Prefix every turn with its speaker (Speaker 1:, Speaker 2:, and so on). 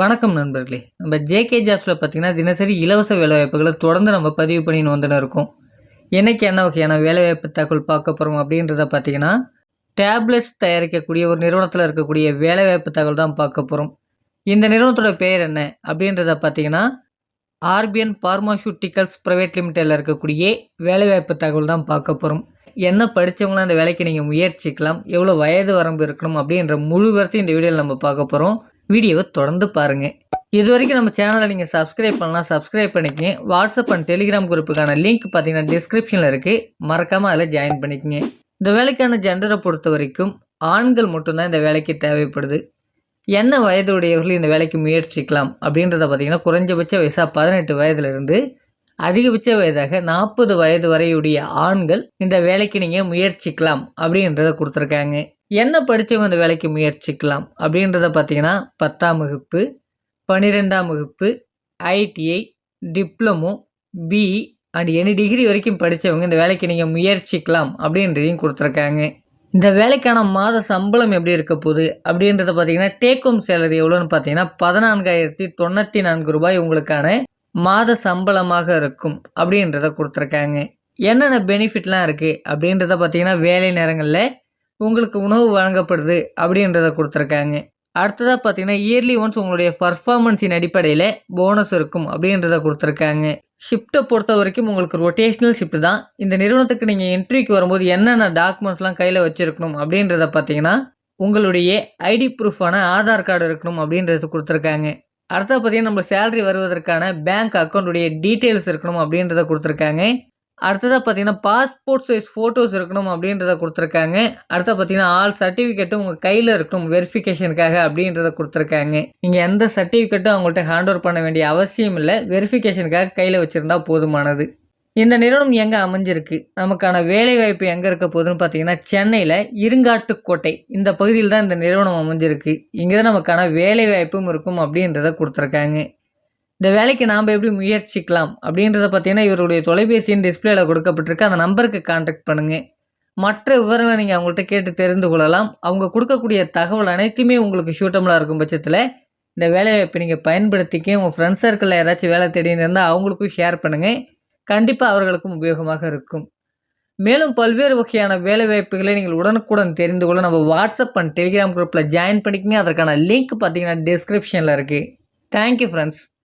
Speaker 1: வணக்கம் நண்பர்களே. நம்ம ஜேகே ஜாப்ஸில் பார்த்தீங்கன்னா தினசரி இலவச வேலைவாய்ப்புகளை தொடர்ந்து நம்ம பதிவு பண்ணின்னு வந்துன்னு இருக்கோம். என்றைக்கு என்ன வகையான வேலைவாய்ப்பு தகவல் பார்க்க போகிறோம் அப்படின்றத பார்த்தீங்கன்னா டேப்லெட்ஸ் தயாரிக்கக்கூடிய ஒரு நிறுவனத்தில் இருக்கக்கூடிய வேலைவாய்ப்பு தகவல் தான் பார்க்க போகிறோம் இந்த நிறுவனத்தோட பெயர் என்ன அப்படின்றத பார்த்தீங்கன்னா ஆர்பிஎன் பார்மாசூட்டிக்கல்ஸ் ப்ரைவேட் லிமிடெடில் இருக்கக்கூடிய வேலைவாய்ப்பு தகவல் தான் பார்க்க போகிறோம் என்ன படித்தவங்களும் அந்த வேலைக்கு நீங்கள் முயற்சிக்கலாம் எவ்வளோ வயது வரம்பு இருக்கணும் அப்படின்ற முழு விவரத்தையும் இந்த வீடியோவில் நம்ம பார்க்க போகிறோம் வீடியோவை தொடர்ந்து பாருங்கள் இது வரைக்கும் நம்ம சேனலை நீங்கள் சப்ஸ்கிரைப் பண்ணலாம் சப்ஸ்கிரைப் பண்ணிக்கங்க. வாட்ஸ்அப் அண்ட் டெலிகிராம் குரூப்புக்கான லிங்க் பார்த்தீங்கன்னா டிஸ்கிரிப்ஷனில் இருக்குது மறக்காமல் அதில் ஜாயின் பண்ணிக்கங்க. இந்த வேலைக்கான ஜெண்டரை பொறுத்த வரைக்கும் ஆண்கள் மட்டும்தான் இந்த வேலைக்கு தேவைப்படுது. என்ன வயதுடையவர்கள் இந்த வேலைக்கு முயற்சிக்கலாம் அப்படின்றத பார்த்தீங்கன்னா குறைஞ்சபட்ச வயசாக பதினெட்டு வயதுலேருந்து அதிகபட்ச வயதாக நாற்பது வயது வரையுடைய ஆண்கள் இந்த வேலைக்கு நீங்கள் முயற்சிக்கலாம் அப்படின்றத கொடுத்துருக்காங்க. என்ன படித்தவங்க இந்த வேலைக்கு முயற்சிக்கலாம் அப்படின்றத பார்த்தீங்கன்னா பத்தாம் வகுப்பு பன்னிரெண்டாம் வகுப்பு ITI diploma BE and any degree வரைக்கும் படித்தவங்க இந்த வேலைக்கு நீங்கள் முயற்சிக்கலாம் அப்படின்றதையும் கொடுத்துருக்காங்க. இந்த வேலைக்கான மாத சம்பளம் எப்படி இருக்க போகுது அப்படின்றத பார்த்தீங்கன்னா டேக் ஹோம் சேலரி எவ்வளோன்னு பார்த்தீங்கன்னா பதினான்காயிரத்தி தொண்ணூற்றி நான்கு ரூபாய் உங்களுக்கான மாத சம்பளமாக இருக்கும் அப்படின்றத கொடுத்துருக்காங்க. என்னென்ன பெனிஃபிட்லாம் இருக்குது அப்படின்றத பார்த்தீங்கன்னா வேலை நேரங்களில் உங்களுக்கு உணவு வழங்கப்படுது அப்படின்றத கொடுத்துருக்காங்க. அடுத்ததாக பார்த்தீங்கன்னா இயர்லி ஒன்ஸ் உங்களுடைய பர்ஃபார்மன்ஸின் அடிப்படையில் போனஸ் இருக்கும் அப்படின்றத கொடுத்துருக்காங்க. ஷிஃப்ட்டை பொறுத்த வரைக்கும் உங்களுக்கு ரொட்டேஷ்னல் ஷிஃப்ட் தான். இந்த நிறுவனத்துக்கு நீங்கள் என்ட்ரிக்கு வரும்போது என்னென்ன டாக்குமெண்ட்ஸ்லாம் கையில் வச்சுருக்கணும் அப்படின்றத பார்த்தீங்கன்னா உங்களுடைய ஐடி ப்ரூஃபான ஆதார் கார்டு இருக்கணும் அப்படின்றது கொடுத்துருக்காங்க. அடுத்தது பார்த்தீங்கன்னா நம்ம சேலரி வருவதற்கான பேங்க் அக்கௌண்ட்டுடைய டீட்டெயில்ஸ் இருக்கணும் அப்படின்றத கொடுத்துருக்காங்க. அடுத்ததாக பார்த்தீங்கன்னா பாஸ்போர்ட் சைஸ் ஃபோட்டோஸ் இருக்கணும் அப்படின்றத கொடுத்துருக்காங்க. அடுத்தது பார்த்தீங்கன்னா ஆல் சர்டிஃபிகேட்டும் உங்கள் கையில் இருக்கணும் வெரிஃபிகேஷனுக்காக அப்படின்றத கொடுத்துருக்காங்க. நீங்கள் எந்த சர்டிஃபிகேட்டும் அவங்கள்ட்ட ஹேண்ட் ஓவர் பண்ண வேண்டிய அவசியம் இல்லை. வெரிஃபிகேஷனுக்காக கையில் வச்சுருந்தா போதுமானது. இந்த நிறுவனம் எங்கே அமைஞ்சிருக்கு? நமக்கான வேலை வாய்ப்பு எங்கே இருக்க போகுதுன்னு பார்த்தீங்கன்னா சென்னையில் இருங்காட்டுக்கோட்டை. இந்த பகுதியில் தான் இந்த நிறுவனம் அமைஞ்சிருக்கு. இங்கே தான் நமக்கான வேலை வாய்ப்பும் இருக்கும் அப்படின்றத கொடுத்துருக்காங்க. இந்த வேலைக்கு நாம் எப்படி முயற்சிக்கலாம் அப்படின்றத பார்த்தீங்கன்னா இவருடைய தொலைபேசியின் டிஸ்பிளேல கொடுக்கப்பட்டிருக்கு. அந்த நம்பருக்கு கான்டாக்ட் பண்ணுங்கள் மற்ற விவரங்களை நீங்கள் அவங்கள்ட்ட கேட்டு தெரிந்து கொள்ளலாம். அவங்க கொடுக்கக்கூடிய தகவல் அனைத்துமே உங்களுக்கு ஷூட்டபுளாக இருக்கும் பட்சத்தில் இந்த வேலைவாய்ப்பை நீங்கள் பயன்படுத்திக்க உங்கள் ஃப்ரெண்ட்ஸ் சர்க்கிளில் ஏதாச்சும் வேலை தேடின்னு இருந்தால் அவங்களுக்கும் ஷேர் பண்ணுங்கள் கண்டிப்பாக அவர்களுக்கும் உபயோகமாக இருக்கும். மேலும் பல்வேறு வகையான வேலைவாய்ப்புகளை நீங்கள் உடனுக்குடன் தெரிந்து கொள்ள நம்ம வாட்ஸ்அப் அண்ட் டெலிகிராம் குரூப்பில் ஜாயின் பண்ணிக்கங்க. அதற்கான லிங்க் பார்த்தீங்கன்னா டிஸ்கிரிப்ஷனில் இருக்குது தேங்க்யூ ஃப்ரெண்ட்ஸ்